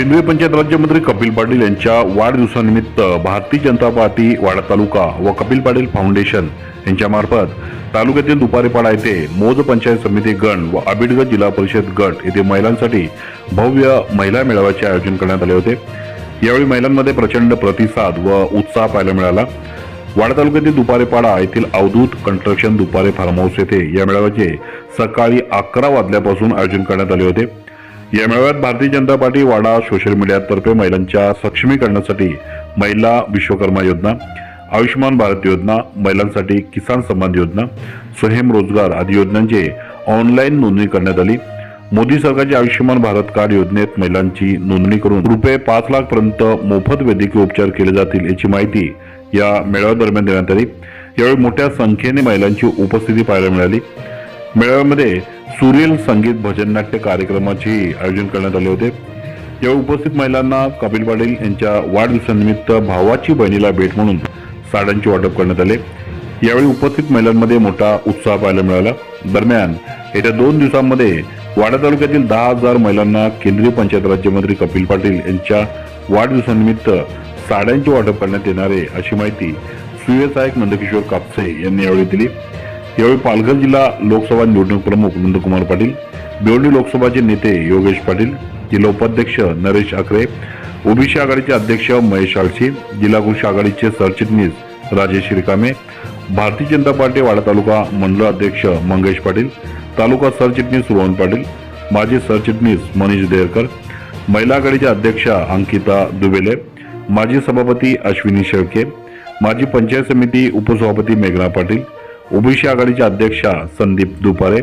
केंद्रीय पंचायत राज्यमंत्री कपिल पाटील यांच्या वाढदिवसानिमित्त भारतीय जनता पार्टी वाडा तालुका व कपिल पाटील फाउंडेशन यांच्यामार्फत तालुक्यातील दुपारीपाडा येथे मोज पंचायत समिती गण व आबिडगड जिल्हा परिषद गट येथे महिलांसाठी भव्य महिला मेळाव्याचे आयोजन करण्यात आले होते. यावेळी महिलांमध्ये प्रचंड प्रतिसाद व उत्साह पाहायला मिळाला. वाडा तालुक्यातील दुपारेपाडा येथील Avadhut construction Dupare farm house येथे या मेळाव्याचे सकाळी अकरा वाजल्यापासून आयोजन करण्यात आले होते. या मेळाव्यात भारतीय जनता पार्टी वाडा सोशल मीडियातर्फे महिलांच्या सक्षमीकरणासाठी महिला विश्वकर्मा योजना आयुष्यमान भारत योजना महिलांसाठी किसान सन्मान योजना स्वयं रोजगार आदी योजनांचे ऑनलाईन नोंदणी करण्यात आली. मोदी सरकारच्या आयुष्यमान भारत कार्ड योजनेत महिलांची नोंदणी करून रुपये पाच लाख पर्यंत मोफत वैद्यकीय उपचार केले जातील याची माहिती या मेळाव्यादरम्यान देण्यात आली. यावेळी मोठ्या संख्येने महिलांची उपस्थिती पाहायला मिळाली. मेळाव्यामध्ये सुरेल संगीत भजन नाट्य कार्यक्रमाचे आयोजन करण्यात आले होते. यावेळी उपस्थित महिलांना कपिल पाटील यांच्या वाढदिवसानिमित्त भावाची बहिणीला भेट म्हणून साड्यांचे वाटप करण्यात आले. यावेळी उपस्थित महिलांमध्ये मोठा उत्साह पाहायला मिळाला. दरम्यान येत्या दोन दिवसांमध्ये वाडा तालुक्यातील दहा हजार महिलांना केंद्रीय पंचायत राज्यमंत्री कपिल पाटील यांच्या वाढदिवसानिमित्त साड्यांचे वाटप करण्यात येणार आहे अशी माहिती सुयसायक नंदकिशोर कापसे यांनी यावेळी दिली. यावेळी पालघर जिल्हा लोकसभा निवडणूक प्रमुख नंदकुमार पाटील भिवंडी लोकसभाचे नेते योगेश पाटील जिल्हा उपाध्यक्ष नरेश आकरे ओबीसी आघाडीचे अध्यक्ष महेश आळशी जिल्हा कृषी आघाडीचे सरचिटणीस राजेश रिकामे भारतीय जनता पार्टी वाडा तालुका मंडळ अध्यक्ष मंगेश पाटील तालुका सरचिटणीस रोहन पाटील माजी सरचिटणीस मनीष देरकर महिला आघाडीच्या अध्यक्षा अंकिता दुबेले माजी सभापती अश्विनी शेळके माजी पंचायत समिती उपसभापती मेघना पाटील ओबीसी आघाडीच्या अध्यक्षा संदीप दुपारे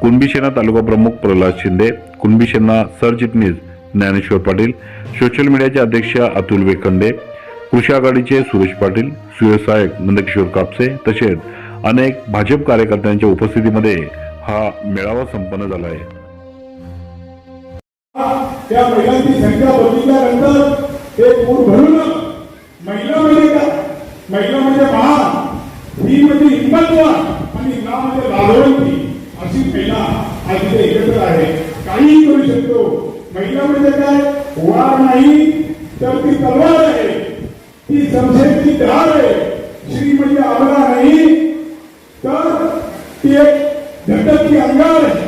कुणबी सेना तालुका प्रमुख प्रल्हाद शिंदे कुणबी सेना सरचिटणीस ज्ञानेश्वर पाटील सोशल मीडियाचे अध्यक्ष अतुल वेखंडे कृषी आघाडीचे सुरेश पाटील सुयसहायक नंदकिशोर कापसे तसेच अनेक भाजप कार्यकर्त्यांच्या उपस्थितीमध्ये हा मेळावा संपन्न झाला आहे. त्या महिलांची संख्या बघितल्यानंतर ते पूर भरून महिला म्हणजे महिला म्हणजे महान. म्हणजे आणि ना म्हणजे लाजवंती अशी महिला आज इथे एकत्र आहे. काहीही करू शकतो. महिला म्हणजे काय वार नाही तर ती तलवार आहे. ती संशयची धार आहे. श्री म्हणजे आमला नाही तर ती एक धटकती अंगार आहे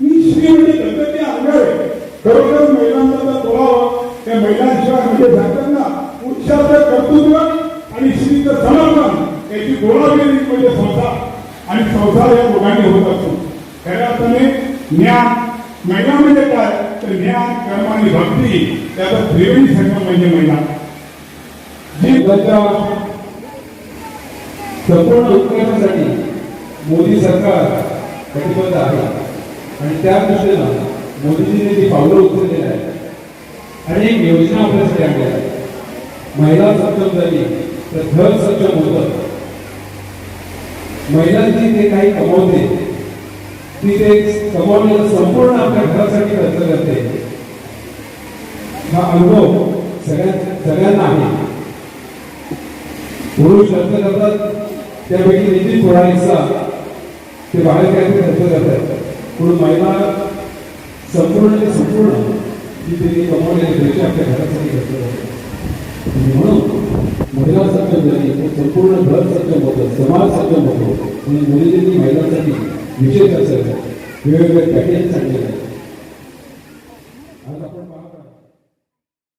ही श्री म्हणजे धटकती अंगार आहे खरोखर महिलांचा जर स्वभाव त्या महिलांशिवाय म्हणजे जातात ना पुरुषाचं कर्तृत्व आणि स्त्रीचं समर्पण याची गोळागिरी म्हणजे संसार आणि संसार या दोघांनी होत असतो. खऱ्या अर्थाने ज्ञान महिला म्हणजे काय? तर ज्ञान कर्म आणि भक्ती त्याचा त्रिवेणी संगम म्हणजे महिला. जी त्याच्या संपूर्ण उत्कर्षासाठी मोदी सरकार कटिबद्ध आहे. आणि त्या दृष्टीनं मोदीजीने जी पावलं उचललेली आहे आणि एक योजना आपल्यासाठी आणली आहे. महिला सक्षम झाली तर घर सक्षम होतं. महिलांची ते काही कमवते ती ते कमवलेलं संपूर्ण आपल्या घरासाठी खर्च करते हा अनुभव सगळ्या सगळ्यांना आहे. पुरुष खर्च करतात त्यापैकी निश्चित थोडा हिस्सा ते बाहेर काहीतरी खर्च करतात. पण महिला संपूर्ण ते संपूर्ण ती त्यांनी कमवलेले पैसे आपल्या घरासाठी खर्च करतात. म्हणून महिला सक्षम झाली संपूर्ण घर सक्षम होतं समाज सक्षम होतो आणि मोदीजींनी महिलांसाठी विशेष असं वेगवेगळे पॅकेज सांगलेले